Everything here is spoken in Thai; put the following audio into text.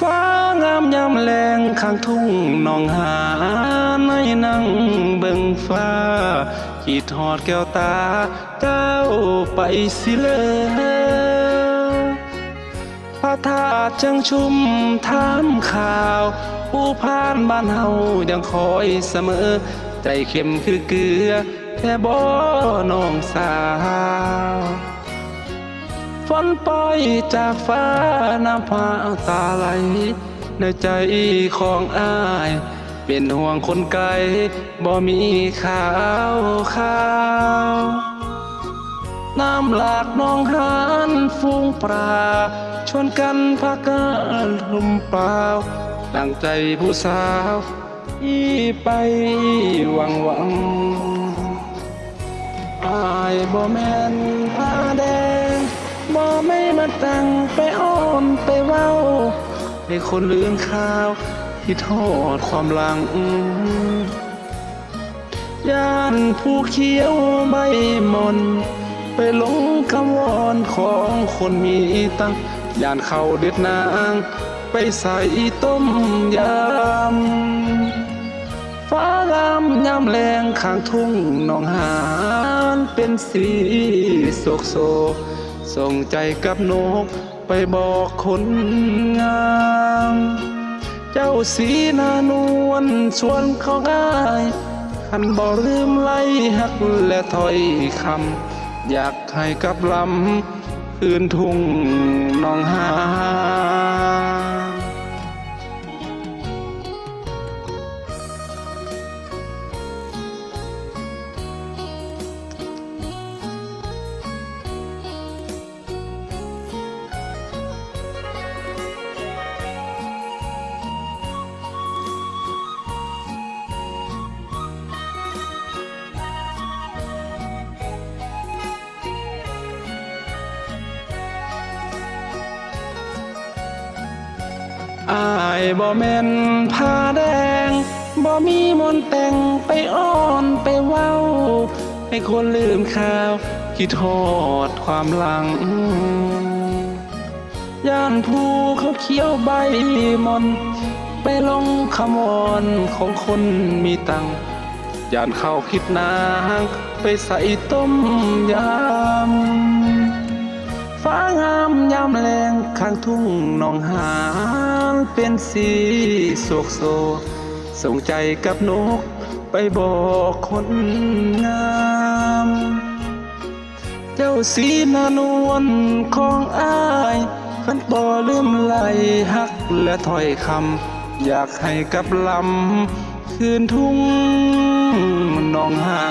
ฟ้างามยามแรงข้างทุ่งน้องหาในนั่งเบิ่งฟ้าขีดหอดแก้วตาก้าไปสิเลยพระธาตุจังชุมถามข่าว ผู้พานบ้านเฮายังคอยเสมอ ใจเข้มคือเกลือ แค่บ่น้องสาว ฝนปล่อยจากฟ้าน้ำพาตาไหล ในใจของอาย เป็นห่วงคนไกลบ่มีข่าวข่าว น้ำหลากน้องหานฟูงปลา ชวนกันพักกันลมเปล่าดังใจผู้สาวที่ไปหวังหวังอายบ่แม่นผ้าแดง บ่ไม่มาตั้งไปอ้อมไปเว้า ให้คนลืมข่าวที่ทอดความหลังย่านผู้เขียวใบมน ไปหลงคำวอนของคนมีตังย่านเขาเด็ดนาง ไปใส่ต้มยำฟ้างามยามแรงข้างทุ่งหนองหานเป็นสีโศกโศก ส่งใจกับนกไปบอกคนงาม เจ้าสีนานวลชวนขาง่ายขันบ่ลืมไล่หักและถอยคำ อยากให้กับลำคืนทุ่งหนองหา อายบ่แม่นผ้าแดงบ่มีมนต์แต่งไปอ้อนไปเว้า ให้คนลืมข่าวคิดทอดความหลัง ย่านผู้เขาเขียวใบมนต์ไปลงขมอนของคนมีตังย่านเขาคิดนางไปใส่ต้มยำฟ้างามยามแรงข้างทุ่งหนองหา เป็นสีโศกโศกส่งใจกับนกไปบอกคนงาม เจ้าสีนานวลของอายขันบ่ลืมไหลหักและถ้อยคำ อยากให้กับลำ คืนทุ่งหนองหา